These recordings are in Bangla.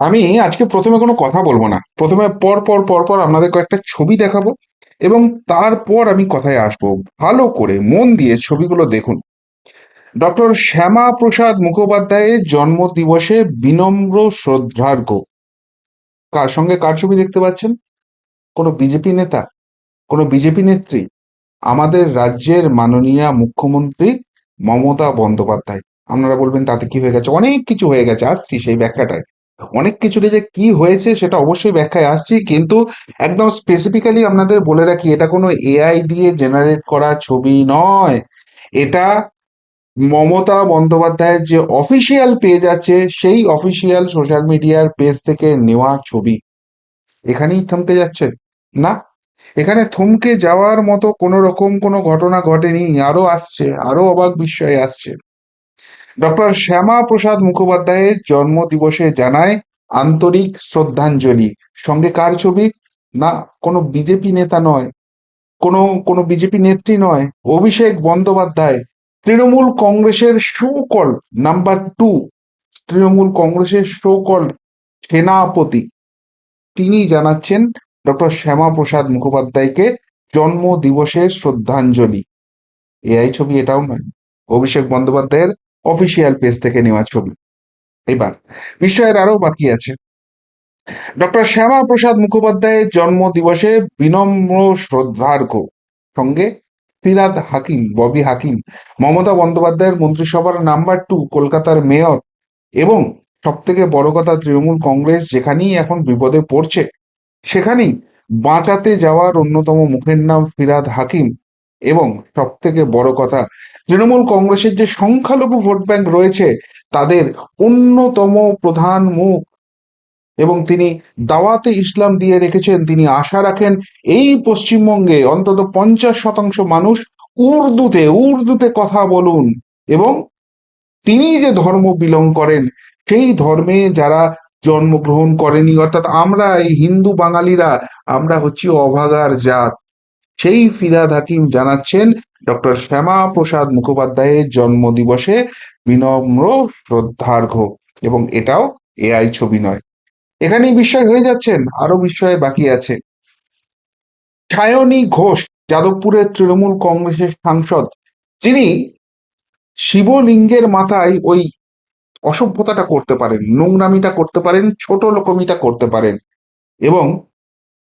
আমি আজকে প্রথমে কোনো কথা বলব না। প্রথমে পর পর পর পর আপনাদের কয়েকটা ছবি দেখাবো এবং তারপর আমি কথায় আসব। ভালো করে মন দিয়ে ছবিগুলো দেখুন। ডক্টর শ্যামা প্রসাদ মুখোপাধ্যায়ের জন্ম দিবসে বিনম্র শ্রদ্ধার্ঘ কার সঙ্গে কার ছবি দেখতে পাচ্ছেন? কোনো বিজেপি নেতা? কোনো বিজেপি নেত্রী? আমাদের রাজ্যের মাননীয় মুখ্যমন্ত্রী মমতা বন্দ্যোপাধ্যায়। আপনারা বলবেন, তাতে কি হয়ে গেছে? অনেক কিছু হয়ে গেছে। আসছি সেই ব্যাখ্যাটায়। অনেক কিছুতে যে কি হয়েছে সেটা অবশ্যই ব্যাখ্যায় আসছি, কিন্তু একদম স্পেসিফিক্যালি আপনাদের বলে রাখি, এটা কোনো এআই দিয়ে জেনারেট করা ছবি নয়। এটা মমতা বন্দ্যোপাধ্যায়ের যে অফিসিয়াল পেজ আছে, সেই অফিসিয়াল সোশ্যাল মিডিয়ার পেজ থেকে নেওয়া ছবি। এখানেই থমকে যাচ্ছে, না? এখানে থমকে যাওয়ার মতো কোনো রকম কোনো ঘটনা ঘটেনি, আরও আসছে, আরও অবাক বিস্ময়ে আসছে। ডক্টর শ্যামা প্রসাদ মুখোপাধ্যায়ের জন্ম দিবসে জানায় আন্তরিক শ্রদ্ধাঞ্জলি। সঙ্গে কার ছবি? না, কোনো বিজেপি নেতা নয়। কোনো কোনো বিজেপি নেত্রী নয়। অভিষেক বন্দ্যোপাধ্যায়, তৃণমূল কংগ্রেসের সুকল নাম্বার টু। তৃণমূল কংগ্রেসের সুকল সেনাপতি। তিনি জানাচ্ছেন ডক্টর শ্যামা প্রসাদ মুখোপাধ্যায়কে জন্ম দিবসের শ্রদ্ধাঞ্জলি। এআই ছবি এটাও নয়। অভিষেক বন্দ্যোপাধ্যায়ের অফিসিয়াল পেজ থেকে নেওয়া ছবি। এবার বিষয়ের আরও বাকি আছে। ডক্টর শ্যামা প্রসাদ মুখোপাধ্যায়ের জন্ম দিবসে বিনম্র শ্রদ্ধার্ঘ সঙ্গে ফিরাদ হাকিম, ববি হাকিম, মমতা বন্দ্যোপাধ্যায়ের মন্ত্রিসভার নাম্বার টু, কলকাতার মেয়র এবং সব থেকে বড় কথা তৃণমূল কংগ্রেস যেখানেই এখন বিপদে পড়ছে, সেখানেই বাঁচাতে যাওয়ার অন্যতম মুখের নাম ফিরাদ হাকিম এবং সব থেকে বড় কথা তৃণমূল কংগ্রেসের যে সংখ্যালঘু ভোট ব্যাংক রয়েছে, তাদের অন্যতম প্রধান মুখ। এবং তিনি দাওয়াতে ইসলাম দিয়ে রেখেছেন, তিনি আশা রাখেন এই পশ্চিমবঙ্গে অন্তত পঞ্চাশ শতাংশ মানুষ উর্দুতে উর্দুতে কথা বলুন। এবং তিনি যে ধর্ম বিলং করেন, সেই ধর্মে যারা জন্মগ্রহণ করেনি, অর্থাৎ আমরা এই হিন্দু বাঙালিরা, আমরা হচ্ছি অভাগার জাত। সেই ফিরাদ হাকিম জানাচ্ছেন, ডক্টর শ্যামা প্রসাদ মুখোপাধ্যায়ের জন্ম দিবসে বিনম্র শ্রদ্ধার্ঘ এবং এটাও এআই ছবি নয়। এখানেই বিস্ময় হয়ে যাচ্ছেন আরও বিস্ময় বাকি আছে। ছায়নী ঘোষ, যাদবপুরের তৃণমূল কংগ্রেসের সাংসদ, যিনি শিবলিঙ্গের মাথায় ওই অসভ্যতাটা করতে পারেন, নোংরামিটা করতে পারেন, ছোট লোকমিটা করতে পারেন এবং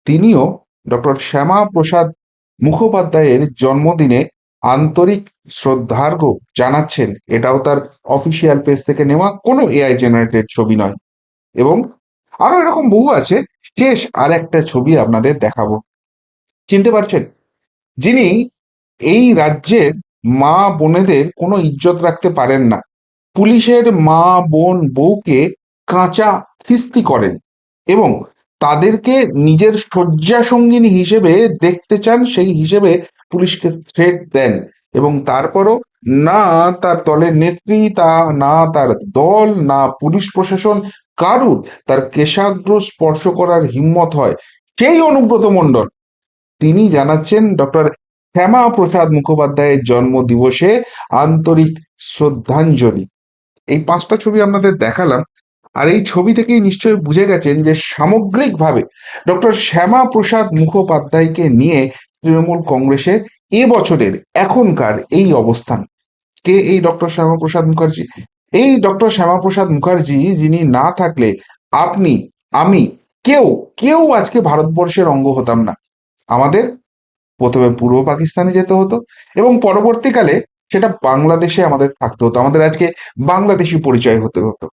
তিনিও ডক্টর শ্যামা প্রসাদ মুখোপাধ্যায়ের জন্মদিনে আন্তরিক শ্রদ্ধার্ঘ জানাচ্ছেন, এটাও তার অফিসিয়াল পেজ থেকে নেওয়া কোনো এআই জেনারেটেড ছবি নয়। এবং আরও এরকম বহু আছে শেষ আর একটা ছবি আপনাদের দেখাবো। চিনতে পারছেন? যিনি এই রাজ্যের মা বোনেদের কোনো ইজ্জত রাখতে পারেন না। পুলিশের মা বোন বউকে কাঁচা খিস্তি করেন এবং তাদেরকে নিজের শয্যা সঙ্গিনী হিসেবে দেখতে চান, সেই হিসেবে পুলিশকে থ্রেট দেন। এবং তারপরও না তার দলের নেত্রী, তা না তার দল, না পুলিশ প্রশাসন, কারুর তার কেশাগ্র স্পর্শ করার হিম্মত হয়। সেই অনুব্রত মণ্ডল, তিনি জানাচ্ছেন ডক্টর শ্যামা প্রসাদ মুখোপাধ্যায়ের জন্ম দিবসে আন্তরিক শ্রদ্ধাঞ্জলি। এই পাঁচটা ছবি আপনাদের দেখালাম। আর এই ছবি থেকেই নিশ্চয়ই বুঝে গেছেন যে সামগ্রিকভাবে ডক্টর শ্যামা প্রসাদ মুখোপাধ্যায়কে নিয়ে তৃণমূল কংগ্রেসের এ বছরের এখনকার এই অবস্থান। কে এই ডক্টর শ্যামাপ্রসাদ মুখার্জি? এই ডক্টর শ্যামাপ্রসাদ মুখার্জি যিনি না থাকলে আপনি, আমি, কেউ কেউ আজকে ভারতবর্ষের অঙ্গ হতাম না। আমাদের প্রথমে পূর্ব পাকিস্তানে যেতে হতো এবং পরবর্তীকালে সেটা বাংলাদেশে আমাদের থাকতে হতো। আমাদের আজকে বাংলাদেশি পরিচয় হতে হতো।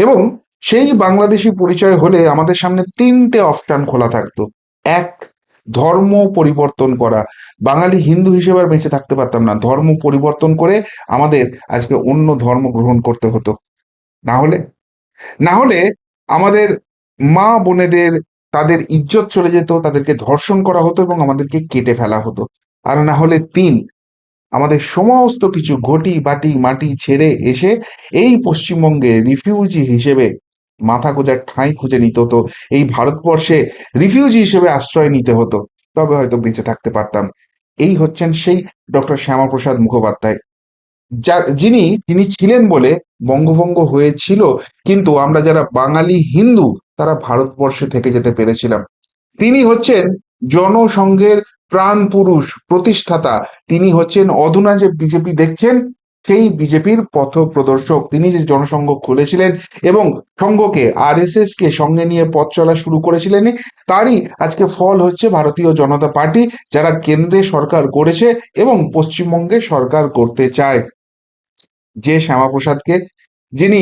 এবং সেই বাংলাদেশি পরিচয় হলে আমাদের সামনে তিনটে অপশন খোলা থাকতো। এক, ধর্ম পরিবর্তন করা। বাঙালি হিন্দু হিসেবে বেঁচে থাকতে পারতাম না। ধর্ম পরিবর্তন করে আমাদের আজকে অন্য ধর্ম গ্রহণ করতে হতো। না হলে? না হলে আমাদের মা বোনেদের, তাদের ইজ্জত চলে যেত, তাদেরকে ধর্ষণ করা হতো এবং আমাদেরকে কেটে ফেলা হতো। আর না হলে তিন আমাদের সমস্ত কিছু ঘটি, বাটি, মাটি ছেড়ে এসে এই পশ্চিমবঙ্গে রিফিউজি হিসেবে মাথা গোজার ঠাঁই খুঁজে নিতে হতো। এই ভারতবর্ষে রিফিউজি হিসেবে আশ্রয় নিতে হতো। তবে হয়তো বেঁচে থাকতে পারতাম। এই হচ্ছেন সেই ডক্টর শ্যামাপ্রসাদ মুখোপাধ্যায়, যা, যিনি, তিনি ছিলেন বলে বঙ্গভঙ্গ হয়েছিল, কিন্তু আমরা যারা বাঙালি হিন্দু, তারা ভারতবর্ষে থেকে যেতে পেরেছিলাম। তিনি হচ্ছেন জনসংঘের প্রাণ পুরুষ প্রতিষ্ঠাতা। তিনি হচ্ছেন অধুনা যে বিজেপি দেখছেন, সেই বিজেপির পথ প্রদর্শক। তিনি যে জনসংঘ খুলেছিলেন এবং সংঘকে আর কে সঙ্গে নিয়ে পথ চলা শুরু করেছিলেন, তারই আজকে ফল হচ্ছে ভারতীয় জনতা পার্টি, যারা কেন্দ্রে সরকার করেছে এবং পশ্চিমবঙ্গে সরকার করতে চায়। যে শ্যামাপ্রসাদকে যিনি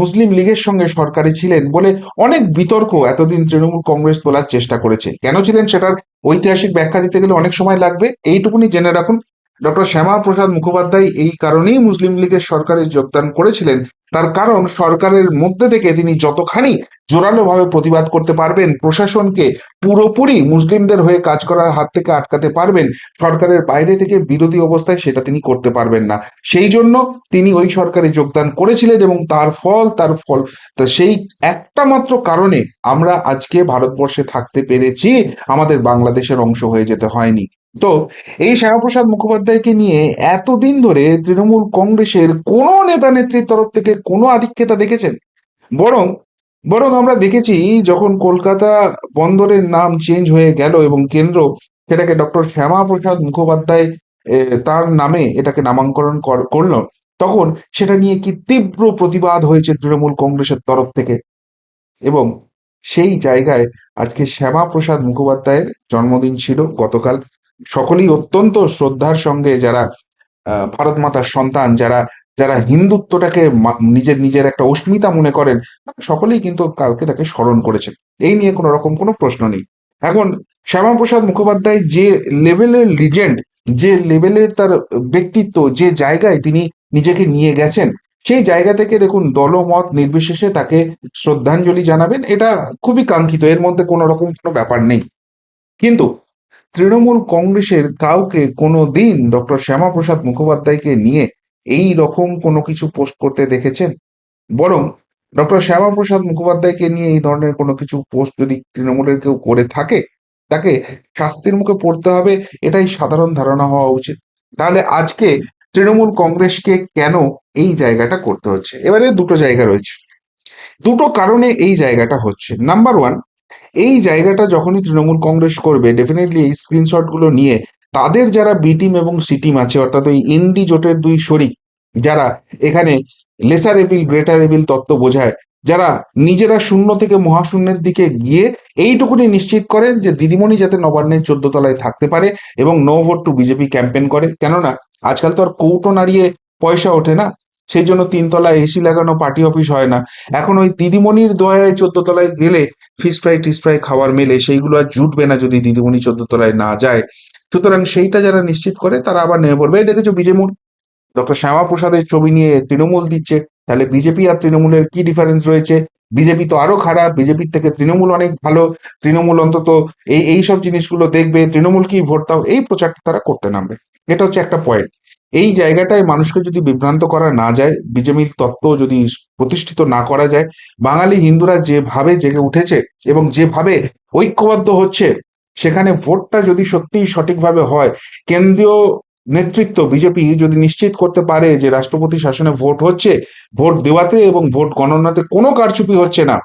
মুসলিম লীগের সঙ্গে সরকারে ছিলেন বলে অনেক বিতর্ক এতদিন তৃণমূল কংগ্রেস তোলার চেষ্টা করেছে। কেন ছিলেন সেটার ঐতিহাসিক ব্যাখ্যা দিতে গেলে অনেক সময় লাগবে? এইটুকুনি জেনে রাখুন, ডক্টর শ্যামা প্রসাদ মুখোপাধ্যায় এই কারণেই মুসলিম লীগের সরকারে যোগদান করেছিলেন। তার কারণ সরকারের মধ্যে থেকে তিনি যতখানি জোরালোভাবে প্রতিবাদ করতে পারবেন, প্রশাসনকে পুরোপুরি মুসলিমদের হয়ে কাজ করার হাত থেকে আটকাতে পারবেন, সরকারের বাইরে থেকে বিরোধী অবস্থায় সেটা তিনি করতে পারবেন না। সেই জন্য তিনি ওই সরকারে যোগদান করেছিলেন এবং তার ফল তার ফল, তা সেই একটা মাত্র কারণে আমরা আজকে ভারতবর্ষে থাকতে পেরেছি, আমাদের বাংলাদেশের অংশ হয়ে যেতে হয়নি। তো এই শ্যামাপ্রসাদ মুখোপাধ্যায়কে নিয়ে এতদিন ধরে তৃণমূল কংগ্রেসের কোনো নেতা নেত্রীর তরফ থেকে কোনো আধিক্যতা দেখেছেন? বরং বরং আমরা দেখেছি যখন কলকাতা বন্দরের নাম চেঞ্জ হয়ে গেল এবং কেন্দ্র, সেটাকে ডক্টর শ্যামাপ্রসাদ মুখোপাধ্যায় তার নামে এটাকে নামাঙ্করণ কর- করল, তখন সেটা নিয়ে কি তীব্র প্রতিবাদ হয়েছে তৃণমূল কংগ্রেসের তরফ থেকে? এবং সেই জায়গায় আজকে শ্যামাপ্রসাদ মুখোপাধ্যায়ের জন্মদিন ছিল গতকাল। সকলেই অত্যন্ত শ্রদ্ধার সঙ্গে যারা ভারত মাতার সন্তান, যারা যারা হিন্দুত্বটাকে নিজের নিজের একটা অস্মিতা মনে করেন সকলেই কিন্তু কালকে তাকে স্মরণ করেছেন। এই নিয়ে কোনো রকম কোনো প্রশ্ন নেই। এখন শ্যামাপ্রসাদ মুখোপাধ্যায় যে লেভেলের লিজেন্ড যে লেভেলের তার ব্যক্তিত্ব, যে জায়গায় তিনি নিজেকে নিয়ে গেছেন, সেই জায়গা থেকে দেখুন দলমত নির্বিশেষে তাকে শ্রদ্ধাঞ্জলি জানাবেন, এটা খুবই কাঙ্ক্ষিত, এর মধ্যে কোনো রকম কোনো ব্যাপার নেই। কিন্তু তৃণমূল কংগ্রেসের কাউকে কোনো দিন ডক্টর শ্যামাপ্রসাদ মুখোপাধ্যায়কে নিয়ে এই রকম কোনো কিছু পোস্ট করতে দেখেছেন? বরং ডক্টর শ্যামাপ্রসাদ মুখোপাধ্যায়কে নিয়ে এই ধরনের কোনো কিছু পোস্ট যদি তৃণমূলের কেউ করে থাকে, তাকে শাস্তির মুখে পড়তে হবে, এটাই সাধারণ ধারণা হওয়া উচিত। তাহলে আজকে তৃণমূল কংগ্রেসকে কেন এই জায়গাটা করতে হচ্ছে? এবারে দুটো জায়গা রয়েছে। দুটো কারণে এই জায়গাটা হচ্ছে। নাম্বার ওয়ান এই জায়গাটা যখনই তৃণমূল কংগ্রেস করবে ডেফিনেটলি এই স্ক্রিনশটগুলো নিয়ে তাদের যারা বি টিম এবং সি টিম আছে, অর্থাৎ ওই ইন্ডি জোটের দুই শরিক, যারা এখানে লেসার এভিল গ্রেটার এভিল তত্ত্ব বোঝায়, যারা নিজেরা শূন্য থেকে মহাশূন্যের দিকে গিয়ে এইটুকুনি নিশ্চিত করেন যে দিদিমণি যাতে নবান্নের চোদ্দ তলায় থাকতে পারে এবং no vote to BJP campaign করে। কেননা, আজকাল তো আর কৌটো নাড়িয়ে পয়সা ওঠে না। সেই জন্য তিনতলায় এসি লাগানো পার্টি অফিস হয় না। এখন ওই দিদিমণির দয়ায় চোদ্দ তলায় গেলে ফিস ফ্রাই টিস ফ্রাই খাওয়ার মেলে, সেইগুলো আর জুটবে না যদি দিদিমণি চোদ্দ তলায় না যায়। সুতরাং সেইটা যারা নিশ্চিত করে, তারা আবার নেমে পড়বে। এই দেখেছ বিজেমুর ডক্টর শ্যামা প্রসাদের ছবি নিয়ে তৃণমূল দিচ্ছে। তাহলে বিজেপি আর তৃণমূলের কি ডিফারেন্স রয়েছে? বিজেপি তো আরও খারাপ, বিজেপির থেকে তৃণমূল অনেক ভালো। তৃণমূল অন্তত এই এইসব জিনিসগুলো দেখবে। তৃণমূল কি ভোট দাও? এই প্রচারটা তারা করতে নামবে। এটা হচ্ছে একটা পয়েন্ট এই জায়গাটায় মানুষকে যদি বিভ্রান্ত করা না যায়, বিজেপির তত্ত্ব যদি প্রতিষ্ঠিত না করা যায়, বাঙালি হিন্দুরা যেভাবে জেগে উঠেছে এবং যেভাবে ঐক্যবদ্ধ হচ্ছে, সেখানে ভোটটা যদি সত্যিই সঠিকভাবে হয়, কেন্দ্রীয় নেতৃত্ব বিজেপি যদি নিশ্চিত করতে পারে যে রাষ্ট্রপতি শাসনে ভোট হচ্ছে, ভোট দেওয়াতে এবং ভোট গণনাতে কোনো কারচুপি হচ্ছে না,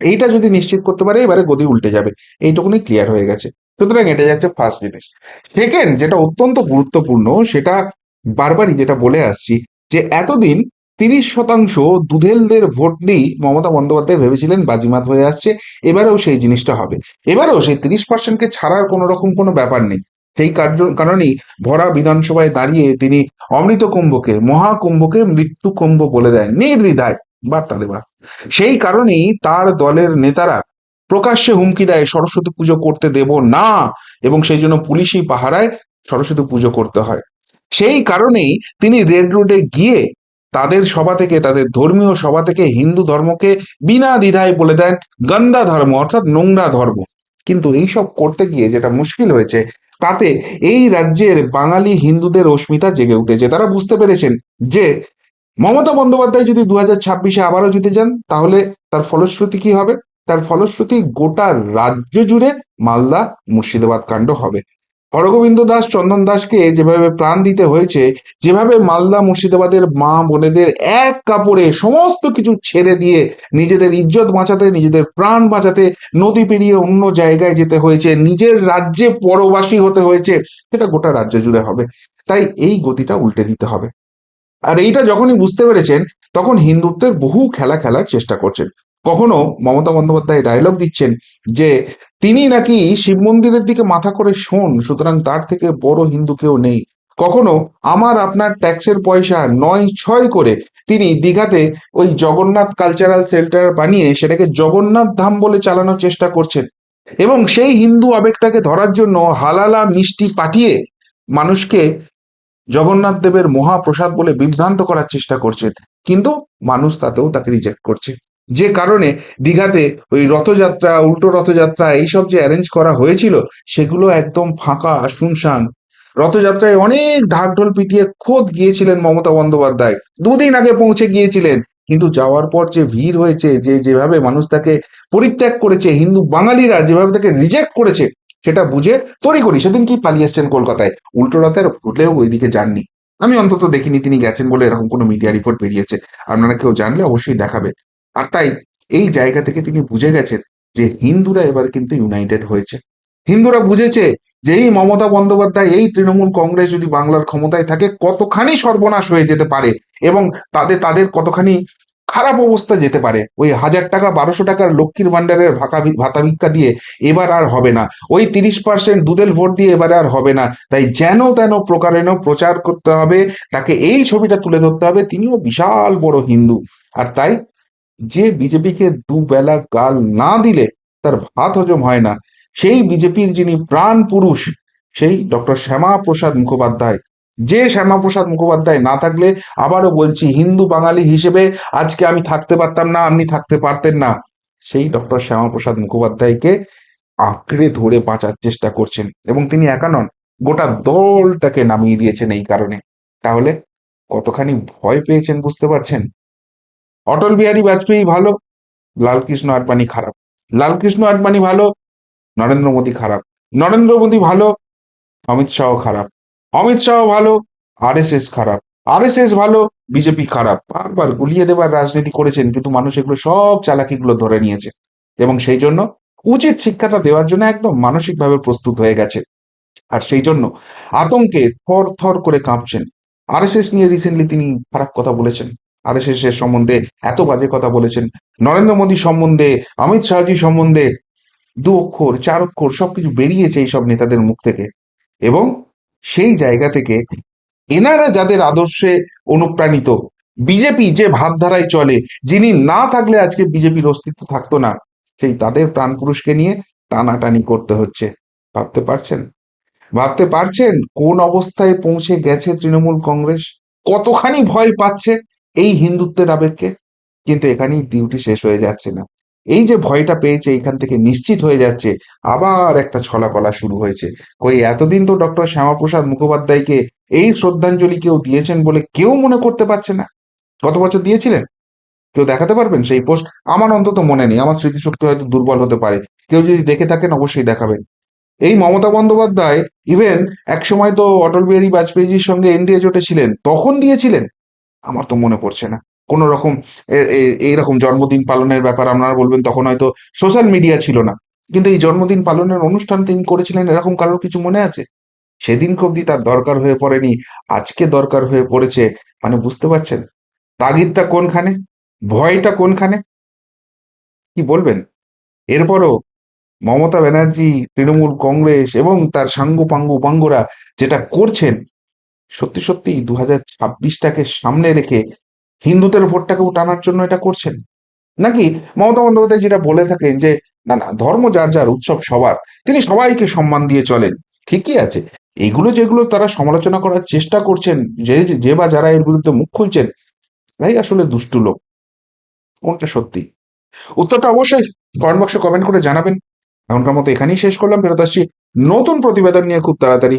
এইটা যদি নিশ্চিত করতে পারে, এবারে গদি উল্টে যাবে। এইটুকুনি ক্লিয়ার হয়ে গেছে। সুতরাং এটা যাচ্ছে ফার্স্ট জিনিস। সেকেন্ড যেটা অত্যন্ত গুরুত্বপূর্ণ, সেটা বারবারই যেটা বলে আসছি যে এতদিন তিরিশ শতাংশ দুধেলদের ভোট নিয়েই মমতা বন্দ্যোপাধ্যায় ভেবেছিলেন বাজিমাত হয়ে আসছে, এবারেও সেই জিনিসটা হবে। এবারেও সেই তিরিশ পার্সেন্টকে ছাড়ার কোনো রকম কোনো ব্যাপার নেই। সেই কার্য, কারণেই ভরা বিধানসভায় দাঁড়িয়ে তিনি অমৃত কুম্ভকে মহাকুম্ভকে মৃত্যু কুম্ভ বলে দেন। নির্দ্বিধায় বার্তা দেওয়া সেই কারণেই তার দলের নেতারা প্রকাশ্যে হুমকি দেয়, সরস্বতী পুজো করতে দেব না, এবং সেই জন্য পুলিশই পাহারায় সরস্বতী পুজো করতে হয়। সেই কারণেই তিনি রেড রোডে গিয়ে তাদের সভা থেকে, তাদের ধর্মীয় সভা থেকে হিন্দু ধর্মকে বিনা দ্বিধায় বলে দেন গন্দা ধর্ম, অর্থাৎ নোংরা ধর্ম। কিন্তু এইসব করতে গিয়ে যেটা মুশকিল হয়েছে, তাতে এই রাজ্যের বাঙালি হিন্দুদের অস্মিতা জেগে উঠেছে। তারা বুঝতে পেরেছেন যে মমতা বন্দ্যোপাধ্যায় যদি দু হাজার ছাব্বিশে আবারও জিতে যান, তাহলে তার ফলশ্রুতি কি হবে? তার ফলশ্রুতি গোটা রাজ্য জুড়ে মালদা মুর্শিদাবাদ কাণ্ড হবে। হরগোবিন্দ দাস, চন্দন দাসকে যেভাবে প্রাণ দিতে হয়েছে, যেভাবে মালদা মুর্শিদাবাদের মা বোনেদের এক কাপড়ে সমস্ত কিছু ছেড়ে দিয়ে নিজেদের ইজ্জত বাঁচাতে, নিজেদের প্রাণ বাঁচাতে নদী পেরিয়ে অন্য জায়গায় যেতে হয়েছে, নিজের রাজ্যে পরবাসী হতে হয়েছে, সেটা গোটা রাজ্য জুড়ে হবে। তাই এই গতিটা উল্টে দিতে হবে। আর এইটা যখনই বুঝতে পেরেছেন, তখন হিন্দুত্বের বহু খেলা খেলার চেষ্টা করছেন। কখনো মমতা বন্দ্যোপাধ্যায় ডায়লগ দিচ্ছেন যে তিনি নাকি শিব মন্দিরের দিকে মাথা করে শোন, সুতরাং তার থেকে বড় হিন্দু কেউ নেই। কখনো আমার আপনার ট্যাক্সের পয়সা নয় ছয় করে তিনি দীঘাতে ওই জগন্নাথ কালচারাল সেন্টার বানিয়ে সেটাকে জগন্নাথ ধাম বলে চালানোর চেষ্টা করছেন। এবং সেই হিন্দু আবেগটাকে ধরার জন্য হালালা মিষ্টি পাঠিয়ে মানুষকে জগন্নাথ দেবের মহাপ্রসাদ বলে বিভ্রান্ত করার চেষ্টা করছেন। কিন্তু মানুষ তাতেও তাকে রিজেক্ট করছে। যে কারণে দীঘাতে ওই রথযাত্রা, উল্টো রথযাত্রা এইসব যে অ্যারেঞ্জ করা হয়েছিল, সেগুলো একদম ফাঁকা, শুনশান। রথযাত্রায় অনেক ঢাকঢোল পিটিয়ে খোদ গিয়েছিলেন মমতা বন্দ্যোপাধ্যায়। দুদিন আগে পৌঁছে গিয়েছিলেন, কিন্তু যাওয়ার পর যে ভিড় হয়েছে, যে যেভাবে মানুষ তাকে পরিত্যাগ করেছে, হিন্দু বাঙালিরা যেভাবে তাকে রিজেক্ট করেছে, সেটা বুঝে তরি করি সেদিন কি পালিয়ে এসছেন কলকাতায়? উল্টো রথের ভুলেও ওইদিকে যাননি। আমি অন্তত দেখিনি তিনি গেছেন বলে এরকম কোনো মিডিয়া রিপোর্ট বেরিয়েছে। আপনারা কেউ জানলে অবশ্যই দেখাবে আর তাই এই জায়গা থেকে তিনি বুঝে গেছেন যে হিন্দুরা এবার কিন্তু ইউনাইটেড হয়েছে। হিন্দুরা বুঝেছে যে এই মমতা বন্দ্যোপাধ্যায়, এই তৃণমূল কংগ্রেস যদি বাংলার ক্ষমতায় থাকে, কতখানি সর্বনাশ হয়ে যেতে পারে এবং তাদের তাদের কতখানি খারাপ অবস্থা যেতে পারে? ওই হাজার টাকা, বারোশো টাকার লক্ষ্মীর ভান্ডারের ভাতা ভিক্ষা দিয়ে এবার আর হবে না। ওই তিরিশ পার্সেন্ট দুধের ভোট দিয়ে এবার আর হবে না। তাই যেন তেন প্রকারেণ প্রচার করতে হবে, তাকে এই ছবিটা তুলে ধরতে হবে। তিনিও বিশাল বড় হিন্দু। আর তাই যে বিজেপিকে দুবেলা গাল না দিলে তার ভাত হজম হয় না। সেই বিজেপির যিনি প্রাণ পুরুষ, সেই ডক্টর শ্যামা প্রসাদ মুখোপাধ্যায়। যে শ্যামাপ্রসাদ মুখোপাধ্যায় না থাকলে আবারও বলছি, হিন্দু বাঙালি হিসেবে আজকে আমি থাকতে পারতাম না, আপনি থাকতে পারতেন না। সেই ডক্টর শ্যামাপ্রসাদ মুখোপাধ্যায়কে আঁকড়ে ধরে বাঁচার চেষ্টা করছেন এবং তিনি একা নন, গোটা দলটাকে নামিয়ে দিয়েছেন এই কারণে। তাহলে কতখানি ভয় পেয়েছেন বুঝতে পারছেন? অটল বিহারী বাজপেয়ী ভালো, লালকৃষ্ণ আডবাণী খারাপ। লালকৃষ্ণ আডবাণী ভালো, নরেন্দ্র মোদী খারাপ। নরেন্দ্র মোদী ভালো, অমিত শাহ খারাপ। অমিত শাহ ভালো আর এস এস খারাপ। আর এস এস ভালো, বিজেপি খারাপ। বারবার গুলিয়ে দেবার রাজনীতি করেছেন, কিন্তু মানুষ এগুলো সব চালাকিগুলো ধরে নিয়েছে। এবং সেই জন্য উচিত শিক্ষাটা দেওয়ার জন্য একদম মানসিকভাবে প্রস্তুত হয়ে গেছে। আর সেই জন্য আতঙ্কে থর থর করে কাঁপছেন। আর এস এস নিয়ে রিসেন্টলি তিনি খারাপ কথা বলেছেন। আর এস এর সম্বন্ধে এত বাজে কথা বলেছেন। নরেন্দ্র মোদী সম্বন্ধে, অমিত শাহজি সম্বন্ধে দু অক্ষর, চার অক্ষর সবকিছু বেরিয়েছে এইসব নেতাদের মুখ থেকে। এবং সেই জায়গা থেকে এনারা যাদের আদর্শে অনুপ্রাণিত, বিজেপি যে ভাবধারায় চলে, যিনি না থাকলে আজকে বিজেপির অস্তিত্ব থাকতো না, সেই তাদের প্রাণপুরুষকে নিয়ে টানাটানি করতে হচ্ছে। ভাবতে পারছেন? ভাবতে পারছেন কোন অবস্থায় পৌঁছে গেছে তৃণমূল কংগ্রেস? কতখানি ভয় পাচ্ছে? এই হিন্দুত্বের আবেগকে কিন্তু এখানেই ডিউটি শেষ হয়ে যাচ্ছে না। এই যে ভয়টা পেয়েছে, এখান থেকে নিশ্চিত হয়ে যাচ্ছে, আবার একটা ছলাকলা শুরু হয়েছে। কই, এতদিন তো ডক্টর শ্যামাপ্রসাদ মুখোপাধ্যায়কে এই শ্রদ্ধাঞ্জলি কেউ দিয়েছেন বলে কেউ মনে করতে পারছে না। গত বছর দিয়েছিলেন? কেউ দেখাতে পারবেন সেই পোস্ট? আমার অন্তত মনে নেই, আমার স্মৃতিশক্তি হয়তো দুর্বল হতে পারে। কেউ যদি দেখে থাকেন, অবশ্যই দেখাবেন। এই মমতা বন্দ্যোপাধ্যায় ইভেন এক সময় তো অটল বিহারী বাজপেয়ীজির সঙ্গে এনডিএ জোটে ছিলেন, তখন দিয়েছিলেন। আমার তো মনে পড়ছে না। কোন রকম এইরকম জন্মদিন পালনের ব্যাপার আপনারা বলবেন, তখন হয়তো সোশ্যাল মিডিয়া ছিল না। কিন্তু এই জন্মদিন পালনের অনুষ্ঠান তিনি করেছিলেন, এরকম কারোর কিছু মনে আছে? সেদিন অব্দি তার দরকার হয়ে পড়েনি, আজকে দরকার হয়ে পড়েছে মানে বুঝতে পারছেন? তাগিদটা কোনখানে? ভয়টা কোনখানে? কি বলবেন? এরপরও মমতা ব্যানার্জি, তৃণমূল কংগ্রেস এবং তার সাঙ্গ পাঙ্গ উপাঙ্গরা যেটা করছেন সত্যি সত্যি দু হাজার ছাব্বিশটাকে সামনে রেখে হিন্দুদের ভোটটাকেও টানার জন্য এটা করছেন। নাকি মমতা বন্দ্যোপাধ্যায় যেটা বলে থাকেন যে, না না, ধর্ম যার যার, উৎসব সবার। তিনি সবাইকে সম্মান দিয়ে চলেন। ঠিকই আছে। এগুলো যেগুলো তারা সমালোচনা করার চেষ্টা করছেন, যে যে বা যারা এর বিরুদ্ধে মুখ খুলছেন, তাই আসলে দুষ্টু লোক। কোনটা সত্যি? উত্তরটা অবশ্যই কমেন্ট বক্সে কমেন্ট করে জানাবেন। এখনকার মতো এখানেই শেষ করলাম। ফেরত আসছি নতুন প্রতিবেদন নিয়ে খুব তাড়াতাড়ি।